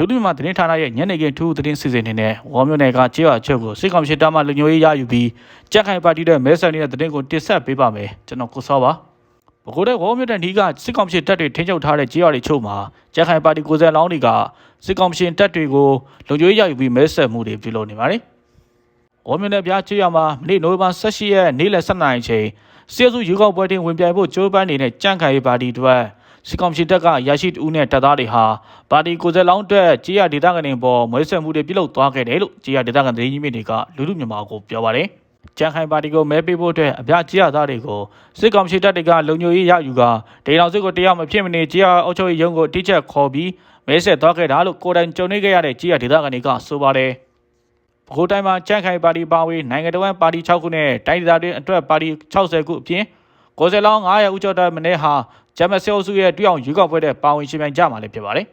လူထုမှသတင်းဌာနရဲ့ညနေခင်းထူးသတင်းစီစဉ်နေနဲ့ဝေါ်မြို့နယ်ကကြေးရွာချုပ်ကိုစစ်ကောင်စီတပ်မှလူညိုရေးရယူပြီးကြက်ခိုင်ပါတီတဲ့မဲဆန်နေတဲ့သတင်းကိုတင်ဆက်ပေးပါမယ်ကျွန်တော်ကိုစောပါဘကိုတဲ့ဝေါ်မြို့နယ်ဒီကစစ်ကောင်စီတပ်တွေထိန်းချုပ်ထားတဲ့ကြေးရွာတွေချုပ်မှာကြက်ခိုင်ပါတီကိုယ်စားလောင်းတွေကစစ်ကောင်စီတပ်တွေကိုလူညိုရေးရယူပြီးမဲဆက်မှုတွေပြုလုပ်နေပါတယ်ဝေါ်မြို့နယ်ပြားကြေးရွာမှာမနေ့နိုဝင်ဘာ18ရက်နေ့လယ်7:00နာရီချိန်စီယစုယူကောက်ပွဲတင်ဝင်ပြိုင်ဖို့ကြိုးပမ်းနေတဲ့ကြန့်ခိုင်ပါတီတွေ စစ်ကောင်စီတပ်ကရရှိတူးနဲ့တပ်သားတွေဟာပါတီကိုယ်စားလောင်းအတွက်ကြေးရဒေသခံတွေပေါ်မွေးဆက်မှုတွေပြုလုပ်သွားခဲ့တယ်လို့ကြေးရဒေသခံသတင်းကြီးမြစ်တွေကလူလူမြန်မာကိုပြောပါတယ်။ကြန့်ခိုင်ပါတီကိုမဲပေးဖို့အတွက်အပြကြေးရသားတွေကိုစစ်ကောင်စီတပ်တွေကလုံခြုံရေးရယူကဒေသစစ်ကိုတရားမဖြစ်မနေကြေးရအုပ်ချုပ်ရေးရုံးကိုတိကျက်ခေါ်ပြီးမဲဆက်သွားခဲ့တာလို့ကိုယ်တိုင်ကြုံနေခဲ့ရတဲ့ကြေးရဒေသခံတွေကဆိုပါတယ်။ပဲခူးတိုင်းမှာကြန့်ခိုင်ပါတီပါဝင်နိုင်ငံတော်ဝန်ပါတီ6ခုနဲ့တိုင်းဒေသတွင်းအတွက်ပါတီ60ခုအပြင်ကိုယ်စားလောင်း900ဦးကျော်တဲ့မနေ့ဟာ ဂျမတ်စေအုပ်စုရဲ့တွျောင်ရွေးကောက်ပွဲတဲ့ပါဝင်ရှင်ပြိုင်ကြမှာလည်းဖြစ်ပါတယ်